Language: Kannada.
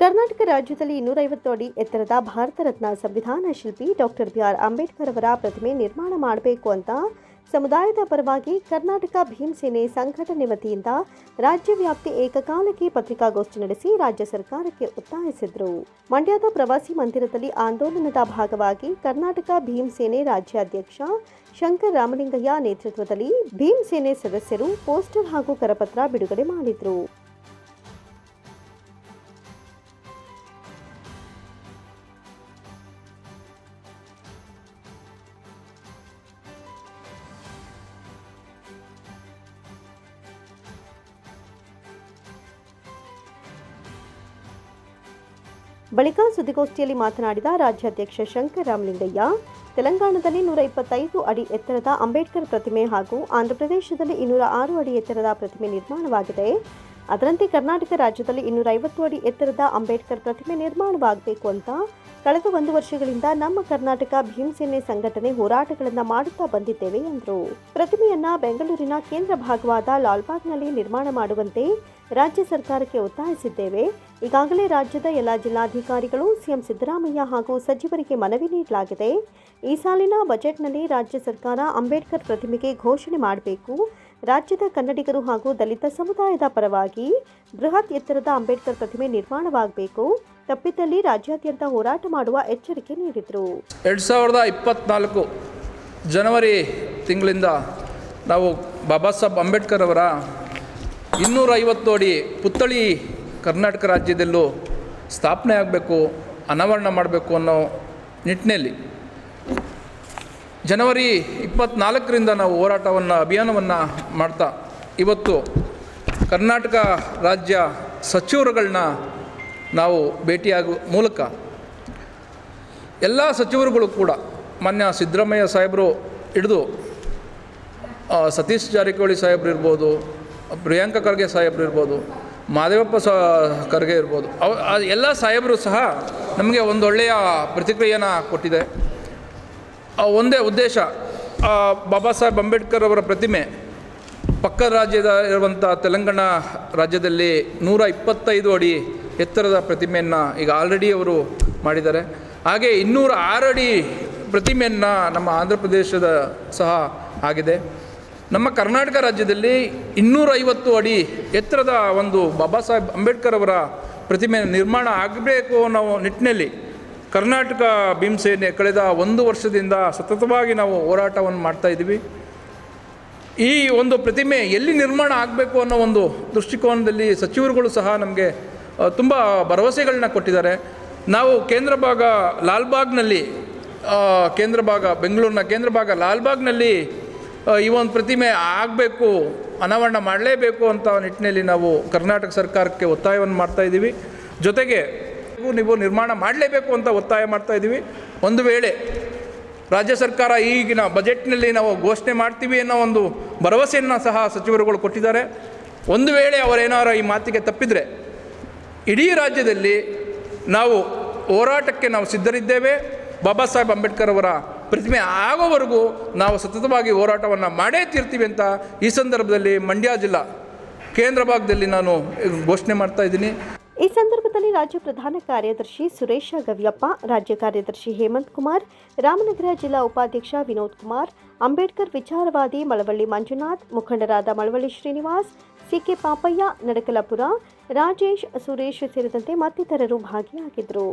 ಕರ್ನಾಟಕ ರಾಜ್ಯದಲ್ಲಿ ಇನ್ನೂರೈವತ್ತು ಅಡಿ ಎತ್ತರದ ಭಾರತ ರತ್ನ ಸಂವಿಧಾನ ಶಿಲ್ಪಿ ಡಾಕ್ಟರ್ ಬಿ ಆರ್ ಅಂಬೇಡ್ಕರ್ ಅವರ ಪ್ರತಿಮೆ ನಿರ್ಮಾಣ ಮಾಡಬೇಕು ಅಂತ ಸಮುದಾಯದ ಪರವಾಗಿ ಕರ್ನಾಟಕ ಭೀಮಸೇನೆ ಸಂಘಟನೆ ವತಿಯಿಂದ ರಾಜ್ಯವ್ಯಾಪ್ತಿ ಏಕಕಾಲಕ್ಕೆ ಪತ್ರಿಕಾಗೋಷ್ಠಿ ನಡೆಸಿ ರಾಜ್ಯ ಸರ್ಕಾರಕ್ಕೆ ಒತ್ತಾಯಿಸಿದರು. ಮಂಡ್ಯದ ಪ್ರವಾಸಿ ಮಂದಿರದಲ್ಲಿ ಆಂದೋಲನದ ಭಾಗವಾಗಿ ಕರ್ನಾಟಕ ಭೀಮಸೇನೆ ರಾಜ್ಯಾಧ್ಯಕ್ಷ ಶಂಕರ್ ರಾಮಲಿಂಗಯ್ಯ ನೇತೃತ್ವದಲ್ಲಿ ಭೀಮಸೇನೆ ಸದಸ್ಯರು ಪೋಸ್ಟರ್ ಹಾಗೂ ಕರಪತ್ರ ಬಿಡುಗಡೆ ಮಾಡಿದರು. ಬಳಿಕ ಸುದ್ದಿಗೋಷ್ಠಿಯಲ್ಲಿ ಮಾತನಾಡಿದ ರಾಜ್ಯಾಧ್ಯಕ್ಷ ಶಂಕರ್ ರಾಮಲಿಂಗಯ್ಯ ತೆಲಂಗಾಣದಲ್ಲಿ ನೂರ ಇಪ್ಪತ್ತೈದು ಅಡಿ ಎತ್ತರದ ಅಂಬೇಡ್ಕರ್ ಪ್ರತಿಮೆ ಹಾಗೂ ಆಂಧ್ರಪ್ರದೇಶದಲ್ಲಿ ಇನ್ನೂರ ಆರು ಅಡಿ ಎತ್ತರದ ಪ್ರತಿಮೆ ನಿರ್ಮಾಣವಾಗಿದೆ. ಅದರಂತೆ ಕರ್ನಾಟಕ ರಾಜ್ಯದಲ್ಲಿ ಇನ್ನೂರ ಐವತ್ತು ಅಡಿ ಎತ್ತರದ ಅಂಬೇಡ್ಕರ್ ಪ್ರತಿಮೆ ನಿರ್ಮಾಣವಾಗಬೇಕು ಅಂತ ಕಳೆದ ಒಂದು ವರ್ಷಗಳಿಂದ ನಮ್ಮ ಕರ್ನಾಟಕ ಭೀಮಸೇನೆ ಸಂಘಟನೆ ಹೋರಾಟಗಳನ್ನು ಮಾಡುತ್ತಾ ಬಂದಿದ್ದೇವೆ ಎಂದರು. ಪ್ರತಿಮೆಯನ್ನ ಬೆಂಗಳೂರಿನ ಕೇಂದ್ರ ಭಾಗವಾದ ಲಾಲ್ಬಾಗ್ನಲ್ಲಿ ನಿರ್ಮಾಣ ಮಾಡುವಂತೆ ರಾಜ್ಯ ಸರ್ಕಾರಕ್ಕೆ ಒತ್ತಾಯಿಸಿದ್ದೇವೆ. ಈಗಾಗಲೇ ರಾಜ್ಯದ ಎಲ್ಲ ಜಿಲ್ಲಾಧಿಕಾರಿಗಳು, ಸಿಎಂ ಸಿದ್ದರಾಮಯ್ಯ ಹಾಗೂ ಸಚಿವರಿಗೆ ಮನವಿ ನೀಡಲಾಗಿದೆ. ಈ ಸಾಲಿನ ಬಜೆಟ್ನಲ್ಲಿ ರಾಜ್ಯ ಸರ್ಕಾರ ಅಂಬೇಡ್ಕರ್ ಪ್ರತಿಮೆಗೆ ಘೋಷಣೆ ಮಾಡಬೇಕು. ರಾಜ್ಯದ ಕನ್ನಡಿಗರು ಹಾಗೂ ದಲಿತ ಸಮುದಾಯದ ಪರವಾಗಿ ಬೃಹತ್ ಎತ್ತರದ ಅಂಬೇಡ್ಕರ್ ಪ್ರತಿಮೆ ನಿರ್ಮಾಣವಾಗಬೇಕು. ತಪ್ಪಿದಲ್ಲಿ ರಾಜ್ಯಾದ್ಯಂತ ಹೋರಾಟ ಮಾಡುವ ಎಚ್ಚರಿಕೆ ನೀಡಿದರು. ಎರಡು ಸಾವಿರದ ಇಪ್ಪತ್ನಾಲ್ಕು ಜನವರಿ ತಿಂಗಳಿಂದ ನಾವು ಬಾಬಾ ಸಾಹೇಬ್ ಅಂಬೇಡ್ಕರ್ ಅವರ ಇನ್ನೂರ ಐವತ್ತು ಅಡಿ ಪುತ್ಥಳಿ ಕರ್ನಾಟಕ ರಾಜ್ಯದಲ್ಲೂ ಸ್ಥಾಪನೆ ಆಗಬೇಕು, ಅನಾವರಣ ಮಾಡಬೇಕು ಅನ್ನೋ ನಿಟ್ಟಿನಲ್ಲಿ ಜನವರಿ ಇಪ್ಪತ್ನಾಲ್ಕರಿಂದ ನಾವು ಹೋರಾಟವನ್ನು, ಅಭಿಯಾನವನ್ನು ಮಾಡ್ತಾ, ಇವತ್ತು ಕರ್ನಾಟಕ ರಾಜ್ಯ ಸಚಿವರುಗಳನ್ನ ನಾವು ಭೇಟಿಯಾಗುವ ಮೂಲಕ ಎಲ್ಲ ಸಚಿವರುಗಳು ಕೂಡ ಮಾನ್ಯ ಸಿದ್ದರಾಮಯ್ಯ ಸಾಹೇಬರು ಹಿಡಿದು ಸತೀಶ್ ಜಾರಕಿಹೊಳಿ ಸಾಹೇಬರು ಇರ್ಬೋದು, ಪ್ರಿಯಾಂಕ ಖರ್ಗೆ ಸಾಹೇಬರು ಇರ್ಬೋದು, ಮಾದೇವಪ್ಪ ಸ, ಖರ್ಗೆ ಇರ್ಬೋದು, ಅವ ಎಲ್ಲ ಸಾಹೇಬರು ಸಹ ನಮಗೆ ಒಂದು ಒಳ್ಳೆಯ ಪ್ರತಿಕ್ರಿಯೆಯನ್ನು ಕೊಟ್ಟಿದೆ. ಒಂದೇ ಉದ್ದೇಶ ಬಾಬಾ ಸಾಹೇಬ್ ಅಂಬೇಡ್ಕರ್ ಅವರ ಪ್ರತಿಮೆ ಪಕ್ಕದ ರಾಜ್ಯದ ಇರುವಂಥ ತೆಲಂಗಾಣ ರಾಜ್ಯದಲ್ಲಿ ನೂರ ಇಪ್ಪತ್ತೈದು ಅಡಿ ಎತ್ತರದ ಪ್ರತಿಮೆಯನ್ನು ಈಗ ಆಲ್ರೆಡಿ ಅವರು ಮಾಡಿದ್ದಾರೆ. ಹಾಗೆ ಇನ್ನೂರ ಆರು ಅಡಿ ಪ್ರತಿಮೆಯನ್ನು ನಮ್ಮ ಆಂಧ್ರ ಪ್ರದೇಶದ ಸಹ ಆಗಿದೆ. ನಮ್ಮ ಕರ್ನಾಟಕ ರಾಜ್ಯದಲ್ಲಿ ಇನ್ನೂರೈವತ್ತು ಅಡಿ ಎತ್ತರದ ಒಂದು ಬಾಬಾ ಸಾಹೇಬ್ ಅಂಬೇಡ್ಕರ್ ಅವರ ಪ್ರತಿಮೆ ನಿರ್ಮಾಣ ಆಗಬೇಕು ಅನ್ನೋ ನಿಟ್ಟಿನಲ್ಲಿ ಕರ್ನಾಟಕ ಭೀಮಸೇನೆ ಕಳೆದ ಒಂದು ವರ್ಷದಿಂದ ಸತತವಾಗಿ ನಾವು ಹೋರಾಟವನ್ನು ಮಾಡ್ತಾ ಇದ್ದೀವಿ. ಈ ಒಂದು ಪ್ರತಿಮೆ ಎಲ್ಲಿ ನಿರ್ಮಾಣ ಆಗಬೇಕು ಅನ್ನೋ ಒಂದು ದೃಷ್ಟಿಕೋನದಲ್ಲಿ ಸಚಿವರುಗಳು ಸಹ ನಮಗೆ ತುಂಬ ಭರವಸೆಗಳನ್ನ ಕೊಟ್ಟಿದ್ದಾರೆ. ನಾವು ಕೇಂದ್ರ ಭಾಗ ಲಾಲ್ಬಾಗ್ನಲ್ಲಿ ಕೇಂದ್ರ ಭಾಗ ಬೆಂಗಳೂರಿನ ಕೇಂದ್ರ ಭಾಗ ಲಾಲ್ಬಾಗ್ನಲ್ಲಿ ಈ ಒಂದು ಪ್ರತಿಮೆ ಆಗಬೇಕು, ಅನಾವರಣ ಮಾಡಲೇಬೇಕು ಅಂತ ನಿಟ್ಟಿನಲ್ಲಿ ನಾವು ಕರ್ನಾಟಕ ಸರ್ಕಾರಕ್ಕೆ ಒತ್ತಾಯವನ್ನು ಮಾಡ್ತಾ ಇದ್ದೀವಿ. ಜೊತೆಗೆ ನೀವು ನಿರ್ಮಾಣ ಮಾಡಲೇಬೇಕು ಅಂತ ಒತ್ತಾಯ ಮಾಡ್ತಾ ಇದ್ದೀವಿ. ಒಂದು ವೇಳೆ ರಾಜ್ಯ ಸರ್ಕಾರ ಈಗಿನ ಬಜೆಟ್ನಲ್ಲಿ ನಾವು ಘೋಷಣೆ ಮಾಡ್ತೀವಿ ಅನ್ನೋ ಒಂದು ಭರವಸೆಯನ್ನು ಸಹ ಸಚಿವರುಗಳು ಕೊಟ್ಟಿದ್ದಾರೆ. ಒಂದು ವೇಳೆ ಅವರೇನಾರು ಈ ಮಾತಿಗೆ ತಪ್ಪಿದರೆ ಇಡೀ ರಾಜ್ಯದಲ್ಲಿ ನಾವು ಹೋರಾಟಕ್ಕೆ ನಾವು ಸಿದ್ಧರಿದ್ದೇವೆ. ಬಾಬಾ ಸಾಹೇಬ್ ಅಂಬೇಡ್ಕರ್ ಅವರ ಪ್ರತಿಮೆ ಆಗೋವರೆಗೂ ನಾವು ಸತತವಾಗಿ ಹೋರಾಟವನ್ನು ಮಾಡೇ ತೀರ್ತೀವಿ ಅಂತ ಈ ಸಂದರ್ಭದಲ್ಲಿ ಮಂಡ್ಯ ಜಿಲ್ಲಾ ಕೇಂದ್ರ ಭಾಗದಲ್ಲಿ ನಾನು ಘೋಷಣೆ ಮಾಡ್ತಾ ಇದ್ದೀನಿ. ಈ ಸಂದರ್ಭದಲ್ಲಿ ರಾಜ್ಯ ಪ್ರಧಾನ ಕಾರ್ಯದರ್ಶಿ ಸುರೇಶ ಗವ್ಯಪ್ಪ, ರಾಜ್ಯ ಕಾರ್ಯದರ್ಶಿ ಹೇಮಂತ್ ಕುಮಾರ್, ರಾಮನಗರ ಜಿಲ್ಲಾ ಉಪಾಧ್ಯಕ್ಷ ವಿನೋದ್ ಕುಮಾರ್, ಅಂಬೇಡ್ಕರ್ ವಿಚಾರವಾದಿ ಮಳವಳ್ಳಿ ಮಂಜುನಾಥ್, ಮುಖಂಡರಾದ ಮಳವಳ್ಳಿ ಶ್ರೀನಿವಾಸ್ ಸಿಕೆ ಪಾಪಯ್ಯ, ನಡಕಲಪುರ ರಾಜೇಶ್ ಸುರೇಶ್ ಸೇರಿದಂತೆ ಮತ್ತಿತರರು ಭಾಗಿಯಾಗಿದ್ದರು.